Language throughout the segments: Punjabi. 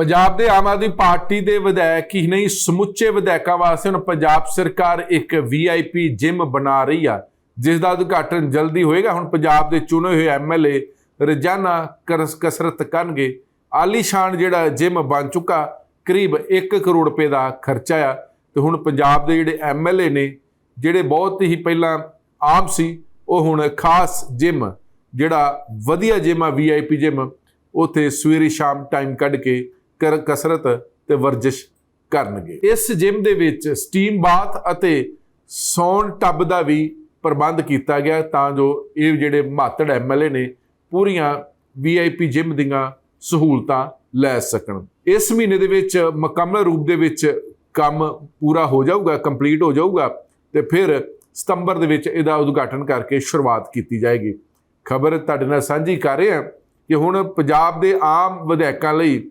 ਪੰਜਾਬ ਦੇ ਆਮ ਆਦਮੀ ਪਾਰਟੀ ਦੇ ਵਿਧਾਇਕ ਹੀ ਨਹੀਂ, ਸਮੁੱਚੇ ਵਿਧਾਇਕਾਂ ਵਾਸਤੇ ਹੁਣ ਪੰਜਾਬ ਸਰਕਾਰ ਇੱਕ ਵੀਆਈਪੀ ਜਿਮ ਬਣਾ ਰਹੀ ਆ, ਜਿਸ ਦਾ ਉਦਘਾਟਨ ਜਲਦੀ ਹੋਏਗਾ। ਹੁਣ ਪੰਜਾਬ ਦੇ ਚੁਣੇ ਹੋਏ ਐਮਐਲਏ ਰੋਜ਼ਾਨਾ ਕਰਸ- ਕਸਰਤ ਕਰਨਗੇ। ਆਲੀਸ਼ਾਨ ਜਿਹੜਾ ਜਿਮ ਬਣ ਚੁੱਕਾ, ਕਰੀਬ 1 ਕਰੋੜ ਰੁਪਏ ਦਾ ਖਰਚਾ ਆ। ਤੇ ਹੁਣ ਪੰਜਾਬ ਦੇ ਜਿਹੜੇ ਐਮਐਲਏ ਨੇ, ਜਿਹੜੇ ਬਹੁਤ ਹੀ ਪਹਿਲਾਂ ਆਮ ਸੀ, ਉਹ ਹੁਣ ਖਾਸ ਜਿਮ ਜਿਹੜਾ ਵਧੀਆ ਜਿਮ ਆ ਵੀਆਈਪੀ ਜਿਮ ਉਥੇ ਸਵੇਰੇ ਸ਼ਾਮ ਟਾਈਮ ਕੱਢ ਕੇ ਕਰ, ਕਸਰਤ ਤੇ ਵਰਜਿਸ਼ ਕਰਨਗੇ। ਇਸ ਜਿਮ ਦੇ ਵਿੱਚ ਸਟੀਮ ਬਾਥ ਅਤੇ ਸੌਣ ਟੱਬ ਦਾ ਵੀ ਪ੍ਰਬੰਧ ਕੀਤਾ ਗਿਆ ਤਾਂ ਜੋ ਇਹ ਜਿਹੜੇ ਮਾਤੜ ਐਮਐਲਏ ਨੇ ਪੂਰੀਆਂ ਵੀਆਈਪੀ ਜਿਮ ਦੀਆਂ ਸਹੂਲਤਾਂ ਲੈ ਸਕਣ। ਇਸ ਮਹੀਨੇ ਦੇ ਵਿੱਚ ਮੁਕੰਮਲ ਰੂਪ ਦੇ ਵਿੱਚ ਕੰਮ ਪੂਰਾ ਹੋ ਜਾਊਗਾ ਕੰਪਲੀਟ ਹੋ ਜਾਊਗਾ ਤੇ ਫਿਰ ਸਤੰਬਰ ਦੇ ਵਿੱਚ ਇਹਦਾ ਉਦਘਾਟਨ ਕਰਕੇ ਸ਼ੁਰੂਆਤ ਕੀਤੀ ਜਾਏਗੀ। ਖਬਰ ਤੁਹਾਡੇ ਨਾਲ ਸਾਂਝੀ ਕਰ ਰਹੇ ਹਾਂ ਕਿ ਹੁਣ ਪੰਜਾਬ ਦੇ ਆਮ ਵਿਧਾਇਕਾਂ ਲਈ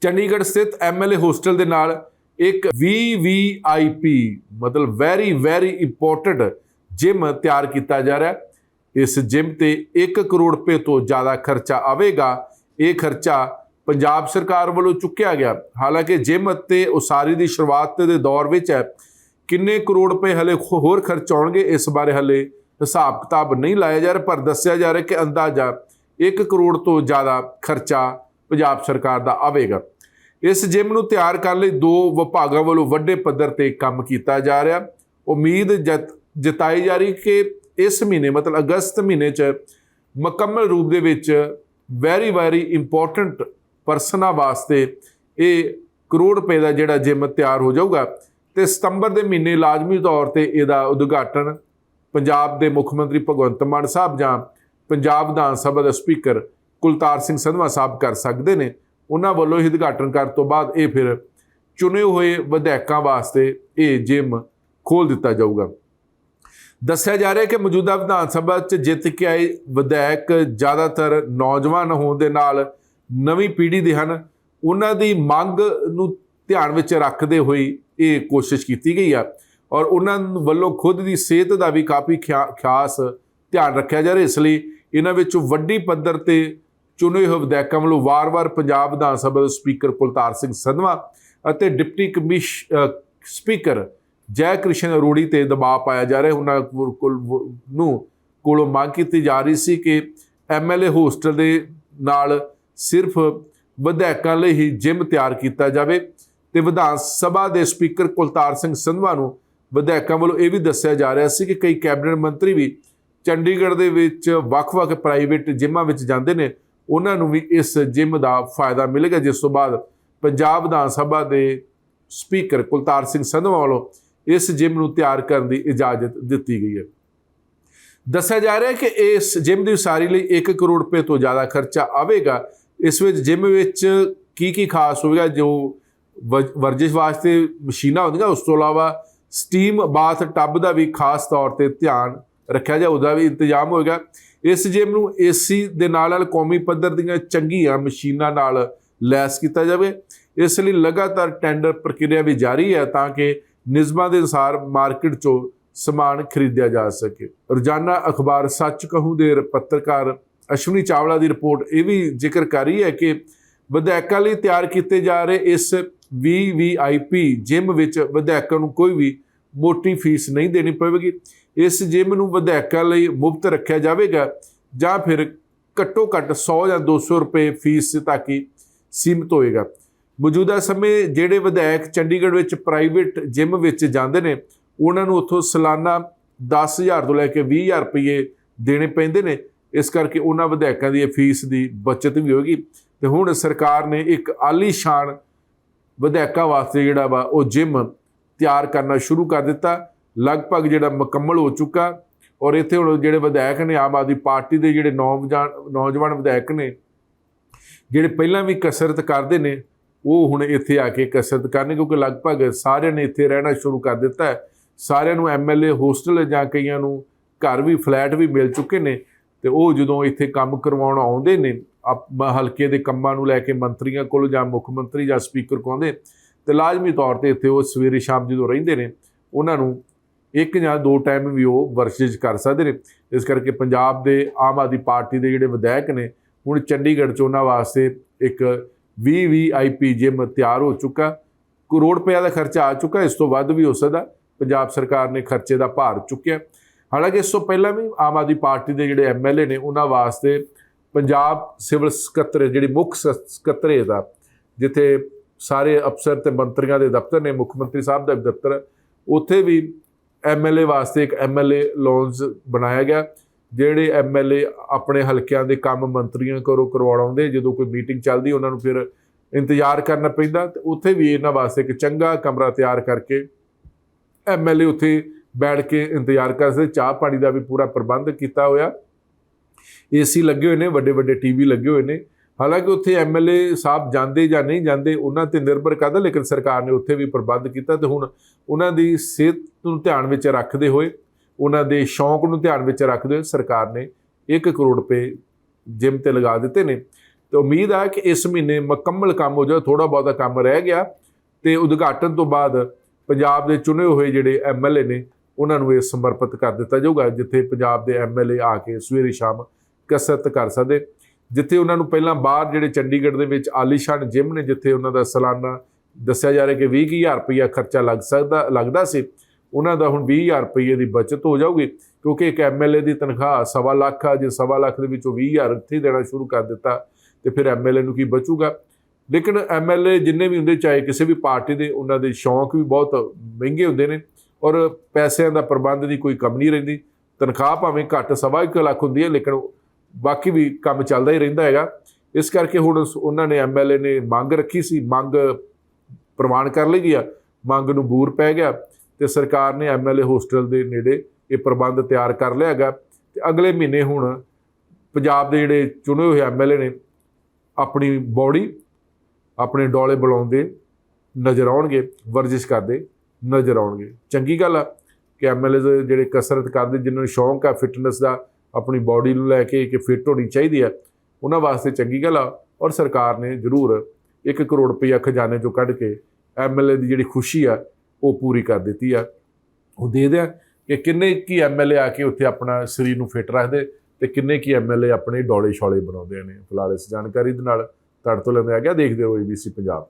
ਚੰਡੀਗੜ੍ਹ ਸਥਿਤ ਐਮਐਲਏ ਹੋਸਟਲ ਦੇ ਨਾਲ ਇੱਕ VVIP ਮਤਲਬ ਵੈਰੀ ਵੈਰੀ ਇੰਪੋਰਟੈਂਟ ਜਿਮ ਤਿਆਰ ਕੀਤਾ ਜਾ ਰਿਹਾ ਇਸ ਜਿਮ ਤੇ 1 ਕਰੋੜ ਰੁਪਏ ਤੋਂ ਜ਼ਿਆਦਾ ਖਰਚਾ ਆਵੇਗਾ। ਇਹ ਖਰਚਾ ਪੰਜਾਬ ਸਰਕਾਰ ਵੱਲੋਂ ਚੁੱਕਿਆ ਗਿਆ। ਹਾਲਾਂਕਿ ਜਿਮ ਅਤੇ ਉਸਾਰੀ ਦੀ ਸ਼ੁਰੂਆਤ ਦੇ ਦੌਰ ਵਿੱਚ ਹੈ। ਕਿੰਨੇ ਕਰੋੜ ਰੁਪਏ ਹਲੇ ਹੋਰ ਖਰਚ ਆਉਣਗੇ, ਇਸ ਬਾਰੇ ਹਲੇ ਹਿਸਾਬ ਕਿਤਾਬ ਨਹੀਂ ਲਾਇਆ ਜਾ ਰਿਹਾ, ਪਰ ਦੱਸਿਆ ਜਾ ਰਿਹਾ ਕਿ ਅੰਦਾਜ਼ਾ 1 ਕਰੋੜ ਤੋਂ ਜ਼ਿਆਦਾ ਖਰਚਾ ਪੰਜਾਬ ਸਰਕਾਰ ਦਾ ਆਵੇਗਾ। ਇਸ ਜਿਮ ਨੂੰ ਤਿਆਰ ਕਰਨ ਲਈ ਦੋ ਵਿਭਾਗਾਂ ਵੱਲੋਂ ਵੱਡੇ ਪੱਧਰ ਤੇ ਕੰਮ ਕੀਤਾ ਜਾ ਰਿਹਾ। ਉਮੀਦ ਜਤ- ਜਤਾਈ ਜਾ ਰਹੀ ਕਿ ਇਸ ਮਹੀਨੇ, ਮਤਲਬ ਅਗਸਤ ਮਹੀਨੇ 'ਚ ਮੁਕੰਮਲ ਰੂਪ ਦੇ ਵਿੱਚ ਵੈਰੀ ਵੈਰੀ ਇੰਪੋਰਟੈਂਟ ਪਰਸਨਾਂ ਵਾਸਤੇ ਇਹ ਕਰੋੜ ਰੁਪਏ ਦਾ ਜਿਹੜਾ ਜਿਮ ਤਿਆਰ ਹੋ ਜਾਊਗਾ ਤੇ ਸਤੰਬਰ ਦੇ ਮਹੀਨੇ ਲਾਜ਼ਮੀ ਤੌਰ ਤੇ ਇਹਦਾ ਉਦਘਾਟਨ ਪੰਜਾਬ ਦੇ ਮੁੱਖ ਮੰਤਰੀ ਭਗਵੰਤ ਮਾਨ ਸਾਹਿਬ ਜਾਂ ਪੰਜਾਬ ਵਿਧਾਨ ਸਭਾ ਦੇ ਸਪੀਕਰ ਕੁਲਤਾਰ ਸਿੰਘ ਸੰਧਵਾ ਸਾਹਿਬ ਕਰ ਸਕਦੇ ਨੇ। ਉਹਨਾਂ ਵੱਲੋਂ ਹੀ ਉਦਘਾਟਨ ਕਰਨ ਤੋਂ ਬਾਅਦ ਇਹ ਫਿਰ ਚੁਣੇ ਹੋਏ ਵਿਧਾਇਕਾਂ ਵਾਸਤੇ ਇਹ ਜਿਮ ਖੋਲ ਦਿੱਤਾ ਜਾਊਗਾ। ਦੱਸਿਆ ਜਾ ਰਿਹਾ ਹੈ ਕਿ ਮੌਜੂਦਾ ਵਿਧਾਨ ਸਭਾ 'ਚ ਜਿੱਤ ਕੇ ਆਏ ਵਿਧਾਇਕ ਜ਼ਿਆਦਾਤਰ ਨੌਜਵਾਨ ਹੋਣ ਦੇ ਨਾਲ ਨਵੀਂ ਪੀੜ੍ਹੀ ਦੇ ਹਨ। ਉਹਨਾਂ ਦੀ ਮੰਗ ਨੂੰ ਧਿਆਨ ਵਿੱਚ ਰੱਖਦੇ ਹੋਏ ਇਹ ਕੋਸ਼ਿਸ਼ ਕੀਤੀ ਗਈ ਆ ਔਰ ਉਹਨਾਂ ਵੱਲੋਂ ਖੁਦ ਦੀ ਸਿਹਤ ਦਾ ਵੀ ਕਾਫੀ ਖਿਆ- ਖਾਸ ਧਿਆਨ ਰੱਖਿਆ ਜਾ ਰਿਹਾ ਇਸ ਲਈ ਇਹਨਾਂ ਵਿੱਚ ਵੱਡੀ ਪੱਧਰ ਤੇ ਚੁਣੇ ਹੋਏ ਵਿਧਾਇਕਾਂ ਵੱਲੋਂ ਵਾਰ-ਵਾਰ ਪੰਜਾਬ ਵਿਧਾਨ ਸਭਾ ਦੇ ਸਪੀਕਰ ਕੁਲਤਾਰ ਸਿੰਘ ਸੰਧਵਾ ਅਤੇ ਡਿਪਟੀ ਕਮਿਸ਼ ਸਪੀਕਰ ਜੈ ਕ੍ਰਿਸ਼ਨ ਅਰੋੜੀ ਤੇ ਦਬਾਅ ਪਾਇਆ ਜਾ ਰਿਹਾ। ਉਹਨਾਂ ਕੋਲ- ਨੂੰ ਕੋਲੋਂ ਮੰਗ ਕੀਤੀ ਜਾ ਰਹੀ ਸੀ ਕਿ ਐਮਐਲਏ ਹੋਸਟਲ ਦੇ ਨਾਲ ਸਿਰਫ ਵਿਧਾਇਕਾਂ ਲਈ ਹੀ ਜਿਮ ਤਿਆਰ ਕੀਤਾ ਜਾਵੇ ਤੇ ਵਿਧਾਨ ਸਭਾ ਦੇ ਸਪੀਕਰ ਕੁਲਤਾਰ ਸਿੰਘ ਸੰਧਵਾ ਨੂੰ ਵਿਧਾਇਕਾਂ ਵੱਲੋਂ ਇਹ ਵੀ ਦੱਸਿਆ ਜਾ ਰਿਹਾ ਸੀ ਕਿ ਕਈ ਕੈਬਨਿਟ ਮੰਤਰੀ ਵੀ ਚੰਡੀਗੜ੍ਹ ਦੇ ਵਿੱਚ ਵੱਖ-ਵੱਖ ਪ੍ਰਾਈਵੇਟ ਜਿਮਾਂ ਵਿੱਚ ਜਾਂਦੇ ਨੇ। ਉਹਨਾਂ ਨੂੰ ਵੀ ਇਸ ਜਿਮ ਦਾ ਫਾਇਦਾ ਮਿਲੇਗਾ ਜਿਸ ਤੋਂ ਬਾਅਦ ਪੰਜਾਬ ਵਿਧਾਨ ਸਭਾ ਦੇ ਸਪੀਕਰ ਕੁਲਤਾਰ ਸਿੰਘ ਸੰਧਵਾ ਵੱਲੋਂ ਇਸ ਜਿਮ ਨੂੰ ਤਿਆਰ ਕਰਨ ਦੀ ਇਜਾਜ਼ਤ ਦਿੱਤੀ ਗਈ ਹੈ। ਦੱਸਿਆ ਜਾ ਰਿਹਾ ਹੈ ਕਿ ਇਸ ਜਿਮ ਦੀ ਉਸਾਰੀ ਲਈ 1 ਕਰੋੜ ਰੁਪਏ ਤੋਂ ਜ਼ਿਆਦਾ ਖਰਚਾ ਆਵੇਗਾ। ਇਸ ਵਿੱਚ ਜਿਮ ਵਿੱਚ ਕੀ ਕੀ ਖਾਸ ਹੋਵੇਗਾ, ਜੋ ਵ- ਵਰਜਿਸ਼ ਵਾਸਤੇ ਮਸ਼ੀਨਾਂ ਹੁੰਦੀਆਂ, ਉਸ ਤੋਂ ਇਲਾਵਾ ਸਟੀਮ ਬਾਥ ਟੱਬ ਦਾ ਵੀ ਖਾਸ ਤੌਰ ਤੇ ਧਿਆਨ ਰੱਖਿਆ ਜਾ ਉਹਦਾ ਵੀ ਇੰਤਜ਼ਾਮ ਹੋਏਗਾ। ਇਸ ਜਿਮ ਨੂੰ ਏਸੀ ਦੇ ਨਾਲ ਨਾਲ ਕੌਮੀ ਪੱਧਰ ਦੀਆਂ ਚੰਗੀਆਂ ਮਸ਼ੀਨਾਂ ਨਾਲ ਲੈਸ ਕੀਤਾ ਜਾਵੇ। ਇਸ ਲਈ ਲਗਾਤਾਰ ਟੈਂਡਰ ਪ੍ਰਕਿਰਿਆ ਵੀ ਜਾਰੀ ਹੈ ਤਾਂ ਕਿ ਨਿਯਮਾਂ ਦੇ ਅਨੁਸਾਰ ਮਾਰਕੀਟ 'ਚੋਂ ਸਮਾਨ ਖਰੀਦਿਆ ਜਾ ਸਕੇ। ਰੋਜ਼ਾਨਾ ਅਖਬਾਰ ਸੱਚ ਕਹੂੰ ਦੇ ਪੱਤਰਕਾਰ ਅਸ਼ਵਨੀ ਚਾਵਲਾ ਦੀ ਰਿਪੋਰਟ ਇਹ ਵੀ ਜ਼ਿਕਰ ਕਰ ਰਹੀ ਹੈ ਕਿ ਵਿਧਾਇਕਾਂ ਲਈ ਤਿਆਰ ਕੀਤੇ ਜਾ ਰਹੇ ਇਸ VVIP ਜਿਮ ਵਿੱਚ ਵਿਧਾਇਕਾਂ ਨੂੰ ਕੋਈ ਵੀ ਮੋਟੀ ਫੀਸ ਨਹੀਂ ਦੇਣੀ ਪਵੇਗੀ। ਇਸ ਜਿਮ ਨੂੰ ਵਿਧਾਇਕਾਂ ਲਈ ਮੁਫਤ ਰੱਖਿਆ ਜਾਵੇਗਾ ਜਾਂ ਫਿਰ ਘੱਟੋ ਘੱਟ 100 ਜਾਂ 200 ਰੁਪਏ ਫੀਸ ਤੱਕ ਹੀ ਸੀਮਿਤ ਹੋਏਗਾ। ਮੌਜੂਦਾ ਸਮੇਂ ਜਿਹੜੇ ਵਿਧਾਇਕ ਚੰਡੀਗੜ੍ਹ ਵਿੱਚ ਪ੍ਰਾਈਵੇਟ ਜਿਮ ਵਿੱਚ ਜਾਂਦੇ ਨੇ, ਉਹਨਾਂ ਨੂੰ ਉੱਥੋਂ ਸਾਲਾਨਾ 10000 ਤੋਂ ਲੈ ਕੇ 20000 ਰੁਪਏ ਦੇਣੇ ਪੈਂਦੇ ਨੇ। ਇਸ ਕਰਕੇ ਉਹਨਾਂ ਵਿਧਾਇਕਾਂ ਦੀ ਫੀਸ ਦੀ ਬਚਤ ਵੀ ਹੋਏਗੀ। ਤੇ ਹੁਣ ਸਰਕਾਰ ਨੇ ਇੱਕ ਆਲੀਸ਼ਾਨ ਵਿਧਾਇਕਾਂ ਵਾਸਤੇ ਜਿਹੜਾ ਵਾ ਉਹ ਜਿਮ ਤਿਆਰ ਕਰਨਾ ਸ਼ੁਰੂ ਕਰ ਦਿੱਤਾ। ਲਗਭਗ ਜਿਹੜਾ ਮੁਕੰਮਲ ਹੋ ਚੁੱਕਾ। ਔਰ ਇੱਥੇ ਹੁਣ ਜਿਹੜੇ ਵਿਧਾਇਕ ਨੇ, ਆਮ ਆਦਮੀ ਪਾਰਟੀ ਦੇ ਜਿਹੜੇ ਨੌਜਵਾਨ ਨੌਜਵਾਨ ਵਿਧਾਇਕ ਨੇ, ਜਿਹੜੇ ਪਹਿਲਾਂ ਵੀ ਕਸਰਤ ਕਰਦੇ ਨੇ, ਉਹ ਹੁਣ ਇੱਥੇ ਆ ਕੇ ਕਸਰਤ ਕਰਨਗੇ, ਕਿਉਂਕਿ ਲਗਭਗ ਸਾਰਿਆਂ ਨੇ ਇੱਥੇ ਰਹਿਣਾ ਸ਼ੁਰੂ ਕਰ ਦਿੱਤਾ ਹੈ। ਸਾਰਿਆਂ ਨੂੰ ਐਮਐਲਏ ਹੋਸਟਲ ਜਾਂ ਕਈਆਂ ਨੂੰ ਘਰ ਵੀ, ਫਲੈਟ ਵੀ ਮਿਲ ਚੁੱਕੇ ਨੇ। ਤੇ ਉਹ ਜਦੋਂ ਇੱਥੇ ਕੰਮ ਕਰਵਾਉਣ ਆਉਂਦੇ ਨੇ, ਆਪ ਹਲਕੇ ਦੇ ਕੰਮਾਂ ਨੂੰ ਲੈ ਕੇ ਮੰਤਰੀਆਂ ਕੋਲ ਜਾਂ ਮੁੱਖ ਮੰਤਰੀ ਜਾਂ ਸਪੀਕਰ ਕੋਲ ਆਉਂਦੇ ਤੇ ਲਾਜ਼ਮੀ ਤੌਰ ਤੇ ਇੱਥੇ ਉਹ ਸਵੇਰੇ ਸ਼ਾਮ ਜਦੋਂ ਰਹਿੰਦੇ ਨੇ, ਉਹਨਾਂ ਨੂੰ ਇੱਕ ਜਾਂ ਦੋ ਟਾਈਮ ਵੀ ਉਹ ਵਰਜਿਸ਼ ਕਰ ਸਕਦੇ ਨੇ। ਇਸ ਕਰਕੇ ਪੰਜਾਬ ਦੇ ਆਮ ਆਦਮੀ ਪਾਰਟੀ ਦੇ ਜਿਹੜੇ ਵਿਧਾਇਕ ਨੇ, ਹੁਣ ਚੰਡੀਗੜ੍ਹ ਚ ਉਹਨਾਂ ਵਾਸਤੇ ਇੱਕ 20 ਵੀਆਈਪੀ ਜਿਮ ਤਿਆਰ ਹੋ ਚੁੱਕਾ। ਕਰੋੜ ਰੁਪਏ ਦਾ ਖਰਚਾ ਆ ਚੁੱਕਾ, ਇਸ ਤੋਂ ਵੱਧ ਵੀ ਹੋ ਸਕਦਾ। ਪੰਜਾਬ ਸਰਕਾਰ ਨੇ ਖਰਚੇ ਦਾ ਭਾਰ ਚੁੱਕਿਆ। ਹਾਲਾਂਕਿ ਇਸ ਤੋਂ ਪਹਿਲਾਂ ਵੀ ਆਮ ਆਦਮੀ ਪਾਰਟੀ ਦੇ ਜਿਹੜੇ ਐਮਐਲਏ ਨੇ, ਉਹਨਾਂ ਵਾਸਤੇ ਪੰਜਾਬ ਸਿਵਲ ਸਕੱਤਰ, ਜਿਹੜੀ ਮੁੱਖ ਸ- ਸਕੱਤਰੇ ਦਾ ਜਿੱਥੇ ਸਾਰੇ ਅਫਸਰ ਤੇ ਮੰਤਰੀਆਂ ਦੇ ਦਫ਼ਤਰ ਨੇ ਮੁੱਖ ਮੰਤਰੀ ਸਾਹਿਬ ਦਾ ਦਫ਼ਤਰ ਹੈ, ਉੱਥੇ ਵੀ ਐਮਐਲਏ ਵਾਸਤੇ ਇੱਕ ਐਮਐਲਏ ਲੋਨਸ ਬਣਾਇਆ ਗਿਆ ਜਿਹੜੇ ਐਮਐਲਏ ਆਪਣੇ ਹਲਕਿਆਂ ਦੇ ਕੰਮ ਮੰਤਰੀਆਂ ਕੋਲੋਂ ਕਰਵਾਉਣਾਉਂਦੇ ਜਦੋਂ ਕੋਈ ਮੀਟਿੰਗ ਚੱਲਦੀ ਉਹਨਾਂ ਨੂੰ ਫਿਰ ਇੰਤਜ਼ਾਰ ਕਰਨਾ ਪੈਂਦਾ। ਤੇ ਉੱਥੇ ਵੀ ਇਹਨਾਂ ਵਾਸਤੇ ਇੱਕ ਚੰਗਾ ਕਮਰਾ ਤਿਆਰ ਕਰਕੇ ਐਮਐਲਏ ਉੱਥੇ ਬੈਠ ਕੇ ਇੰਤਜ਼ਾਰ ਕਰਦੇ ਚਾਹ ਪਾਣੀ ਦਾ ਵੀ ਪੂਰਾ ਪ੍ਰਬੰਧ ਕੀਤਾ ਹੋਇਆ। ਏਸੀ ਲੱਗੇ ਹੋਏ ਨੇ ਵੱਡੇ ਵੱਡੇ ਟੀਵੀ ਲੱਗੇ ਹੋਏ ਨੇ। ਹਾਲਾਂਕਿ ਉੱਥੇ ਐਮਐਲਏ ਸਾਹਿਬ ਜਾਂਦੇ ਜਾਂ ਨਹੀਂ ਜਾਂਦੇ, ਉਹਨਾਂ ਤੇ ਨਿਰਭਰ ਕਰਦਾ, ਲੇਕਿਨ ਸਰਕਾਰ ਨੇ ਉੱਥੇ ਵੀ ਪ੍ਰਬੰਧ ਕੀਤਾ ਤੇ ਹੁਣ ਉਹਨਾਂ ਦੀ ਸਿਹਤ ਨੂੰ ਧਿਆਨ ਵਿੱਚ ਰੱਖਦੇ ਹੋਏ, ਉਹਨਾਂ ਦੇ ਸ਼ੌਂਕ ਨੂੰ ਧਿਆਨ ਵਿੱਚ ਰੱਖਦੇ ਹੋਏ ਸਰਕਾਰ ਨੇ 1 ਕਰੋੜ ਰੁਪਏ ਜਿਮ ਤੇ ਲਗਾ ਦਿੱਤੇ ਨੇ। ਤੇ ਉਮੀਦ ਆ ਕਿ ਇਸ ਮਹੀਨੇ ਮੁਕੰਮਲ ਕੰਮ ਹੋ ਜਾਵੇ ਥੋੜਾ ਬਹੁਤਾ ਕੰਮ ਰਹਿ ਗਿਆ ਤੇ ਉਦਘਾਟਨ ਤੋਂ ਬਾਅਦ ਪੰਜਾਬ ਦੇ ਚੁਣੇ ਹੋਏ ਜਿਹੜੇ ਐਮਐਲਏ ਨੇ, ਉਹਨਾਂ ਨੂੰ ਇਹ ਸਮਰਪਿਤ ਕਰ ਦਿੱਤਾ ਜਾਊਗਾ, ਜਿੱਥੇ ਪੰਜਾਬ ਦੇ ਐਮਐਲਏ ਆ ਕੇ ਸਵੇਰੇ ਸ਼ਾਮ ਕਸਰਤ ਕਰ ਸਕਦੇ। ਜਿੱਥੇ ਉਹਨਾਂ ਨੂੰ ਪਹਿਲਾਂ ਬਾਹਰ ਜਿਹੜੇ ਚੰਡੀਗੜ੍ਹ ਦੇ ਵਿੱਚ ਆਲੀਸ਼ਾਨ ਜਿਮ ਨੇ, ਜਿੱਥੇ ਉਹਨਾਂ ਦਾ ਸਾਲਾਨਾ ਦੱਸਿਆ ਜਾ ਰਿਹਾ ਕਿ 20000 ਰੁਪਇਆ ਖਰਚਾ ਲੱਗ ਸਕਦਾ, ਲੱਗਦਾ ਸੀ, ਉਹਨਾਂ ਦਾ ਹੁਣ 20000 ਰੁਪਏ ਦੀ ਬਚਤ ਹੋ ਜਾਊਗੀ, ਕਿਉਂਕਿ ਇੱਕ ਐਮਐਲਏ ਦੀ ਤਨਖਾਹ ਸਵਾ ਲੱਖ ਆ, ਜੇ ਸਵਾ ਲੱਖ ਦੇ ਵਿੱਚੋਂ 20000 ਇੱਥੇ ਹੀ ਦੇਣਾ ਸ਼ੁਰੂ ਕਰ ਦਿੱਤਾ, ਤੇ ਫਿਰ ਐਮਐਲਏ ਨੂੰ ਕੀ ਬਚੂਗਾ? ਲੇਕਿਨ ਐਮਐਲਏ ਜਿੰਨੇ ਵੀ ਹੁੰਦੇ, ਚਾਹੇ ਕਿਸੇ ਵੀ ਪਾਰਟੀ ਦੇ, ਉਹਨਾਂ ਦੇ ਸ਼ੌਂਕ ਵੀ ਬਹੁਤ ਮਹਿੰਗੇ ਹੁੰਦੇ ਨੇ ਔਰ ਪੈਸਿਆਂ ਦਾ ਪ੍ਰਬੰਧ ਦੀ ਕੋਈ ਕਮੀ ਨਹੀਂ ਰਹਿੰਦੀ, ਤਨਖਾਹ ਭਾਵੇਂ ਘੱਟ ਸਵਾ ਇੱਕ ਲੱਖ ਹੁੰਦੀ ਹੈ, ਲੇਕਿਨ ਬਾਕੀ ਵੀ ਕੰਮ ਚੱਲਦਾ ਹੀ ਰਹਿੰਦਾ ਹੈਗਾ। ਇਸ ਕਰਕੇ ਹੁਣ ਉਸ- ਉਹਨਾਂ ਨੇ ਐਮਐਲਏ ਨੇ ਮੰਗ ਰੱਖੀ ਸੀ, ਮੰਗ ਪ੍ਰਵਾਨ ਕਰ ਲਈ ਗਿਆ ਮੰਗ ਨੂੰ ਬੂਰ ਪੈ ਗਿਆ ਤੇ ਸਰਕਾਰ ਨੇ ਐਮਐਲਏ ਹੋਸਟਲ ਦੇ ਨੇੜੇ ਇਹ ਪ੍ਰਬੰਧ ਤਿਆਰ ਕਰ ਲਿਆ ਹੈਗਾ ਤੇ ਅਗਲੇ ਮਹੀਨੇ ਹੁਣ ਪੰਜਾਬ ਦੇ ਜਿਹੜੇ ਚੁਣੇ ਹੋਏ ਐਮਐਲਏ ਨੇ ਆਪਣੀ ਬੋਡੀ, ਆਪਣੇ ਡੋਲੇ ਬੁਲਾਉਂਦੇ ਨਜ਼ਰ ਆਉਣਗੇ, ਵਰਜਿਸ਼ ਕਰਦੇ ਨਜ਼ਰ ਆਉਣਗੇ। ਚੰਗੀ ਗੱਲ ਆ ਕਿ ਐਮਐਲਏ ਜਿਹੜੇ ਕਸਰਤ ਕਰਦੇ, ਜਿਨ੍ਹਾਂ ਨੂੰ ਸ਼ੌਂਕ ਆ, ਫਿਟਨੈਸ ਦਾ ਆਪਣੀ ਬਾਡੀ ਨੂੰ ਲੈ ਕੇ ਕਿ ਫਿੱਟ ਹੋਣੀ ਚਾਹੀਦੀ ਹੈ ਉਹਨਾਂ ਵਾਸਤੇ ਚੰਗੀ ਗੱਲ ਆ ਔਰ ਸਰਕਾਰ ਨੇ ਜ਼ਰੂਰ 1 ਕਰੋੜ ਰੁਪਇਆ ਖਜ਼ਾਨੇ ਚੋਂ ਕੱਢ ਕੇ ਐਮਐਲਏ ਦੀ ਜਿਹੜੀ ਖੁਸ਼ੀ ਆ, ਉਹ ਪੂਰੀ ਕਰ ਦਿੱਤੀ ਆ। ਉਹ ਦੇ ਦਿਆ ਕਿ ਕਿੰਨੇ ਕੀ ਐਮਐਲਏ ਆ ਕੇ ਉੱਥੇ ਆਪਣਾ ਸਰੀਰ ਨੂੰ ਫਿੱਟ ਰੱਖਦੇ ਤੇ ਕਿੰਨੇ ਕੀ ਐਮਐਲਏ ਆਪਣੇ ਡੋਲੇ ਛੋਲੇ ਬਣਾਉਂਦੇ ਨੇ। ਫਿਲਹਾਲ ਇਸ ਜਾਣਕਾਰੀ ਦੇ ਨਾਲ ਤੁਹਾਡੇ ਤੋਂ ਲੈਂਦੇ ਆ ਗਿਆ, ਦੇਖਦੇ ਰਹੋ ਏਬੀਸੀ ਪੰਜਾਬ।